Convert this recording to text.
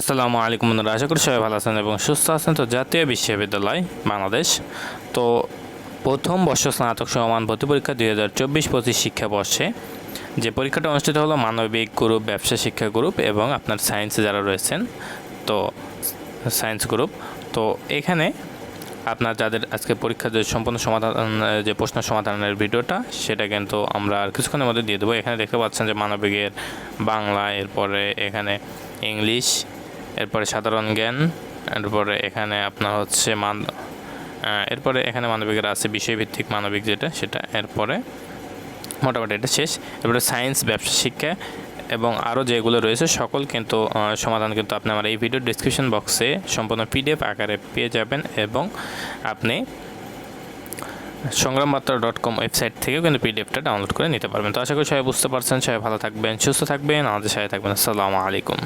আসসালামু আলাইকুম বন্ধুরা, আশা করি সবাই ভালো আছেন এবং সুস্থ আছেন। তো জাতীয় বিশ্ববিদ্যালয়, বাংলাদেশ। তো প্রথম বর্ষ স্নাতক সমান ভর্তি পরীক্ষা দুই হাজার চব্বিশ পঁচিশ শিক্ষাবর্ষে। যে পরীক্ষাটা অনুষ্ঠিত হলো মানবিক গ্রুপ, ব্যবসা শিক্ষা গ্রুপ এবং আপনার সায়েন্সে যারা রয়েছেন, তো সায়েন্স গ্রুপ। তো এখানে আপনার যাদের আজকে পরীক্ষার যে সম্পূর্ণ সমাধান, যে প্রশ্ন সমাধানের ভিডিওটা, সেটা কিন্তু আমরা আর কিছুক্ষণের মধ্যে দিয়ে দেবো। এখানে দেখতে পাচ্ছেন যে মানবিকের বাংলা, এরপরে এখানে ইংলিশ এরপরে সাধারণ জ্ঞান, এরপরে এখানে আপনার হচ্ছে মান এরপরে এখানে মানবিকের আছে বিষয়ভিত্তিক মানবিক যেটা, সেটা এরপরে মোটামুটি এটা শেষ। এরপরে সায়েন্স, ব্যবসা, শিক্ষা এবং আরও যেগুলো রয়েছে, সকল কিন্তু সমাধান কিন্তু আপনি আমার এই ভিডিও ডিসক্রিপশন বক্সে সম্পূর্ণ পিডিএফ আকারে পেয়ে যাবেন এবং আপনি সংগ্রামবার্তা ডট কম ওয়েবসাইট থেকেও কিন্তু পিডিএফটা ডাউনলোড করে নিতে পারবেন। তো আশা করি সবাই বুঝতে পারছেন, সবাই ভালো থাকবেন, সুস্থ থাকবেন, আমাদের সাথে থাকবেন। আসসালামু আলাইকুম।